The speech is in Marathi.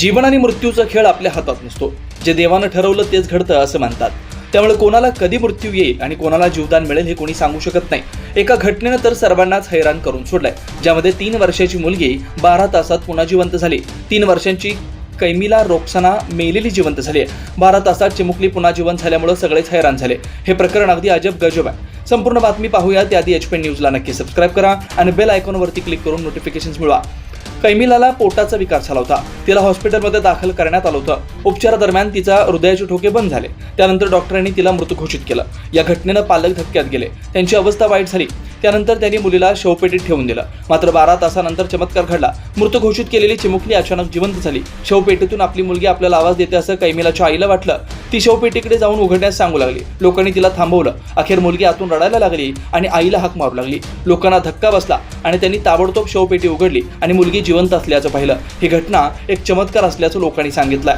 जीवन आणि मृत्यूचा खेळ आपल्या हातात नसतो. जे देवानं ठरवलं तेच घडतं असं म्हणतात. त्यामुळे कोणाला कधी मृत्यू येईल आणि कोणाला जीवदान मिळेल हे कोणी सांगू शकत नाही. एका घटनेनं तर सर्वांनाच हैराण करून सोडलंय ज्यामध्ये तीन वर्षाची मुलगी बारा तासात पुन्हा जिवंत झाली. तीन वर्षांची कैमिला रोक्साना मेलेली जिवंत झाली आहे बारा तासात चिमुकली पुन्हा जिवंत झाल्यामुळे सगळेच हैराण झाले. हे प्रकरण अगदी अजब गजब आहे. संपूर्ण बातमी पाहूया त्याआधी एच पी न्यूजला नक्की सबस्क्राईब करा आणि बेल आयकॉनवरती क्लिक करून नोटिफिकेशन्स मिळवा. कैमिलाला पोटाचा विकार झाला होता. तिला हॉस्पिटलमध्ये दाखल करण्यात आलं होतं. उपचारादरम्यान तिचा हृदयाचे ठोके बंद झाले. त्यानंतर डॉक्टरांनी तिला मृत घोषित केलं. या घटनेनं पालक धक्क्यात गेले. त्यांची अवस्था वाईट झाली. त्यानंतर त्यांनी मुलीला शवपेटीत ठेवून दिलं. मात्र बारा तासानंतर चमत्कार घडला. मृत घोषित केलेली चिमुकली अचानक जिवंत झाली. शवपेटीतून आपली मुलगी आपल्याला आवाज देते असं कैमिलाच्या आईला वाटलं. ती शवपेटीकडे जाऊन उघडण्यास सांगू लागली. लोकांनी तिला थांबवलं. अखेर मुलगी आतून रडायला लागली आणि आईला हाक मारू लागली. लोकांना धक्का बसला आणि त्यांनी ताबडतोब शवपेटी उघडली आणि मुलगी जिवंत असल्याचं पाहिलं. ही घटना एक चमत्कार असल्याचं लोकांनी सांगितलं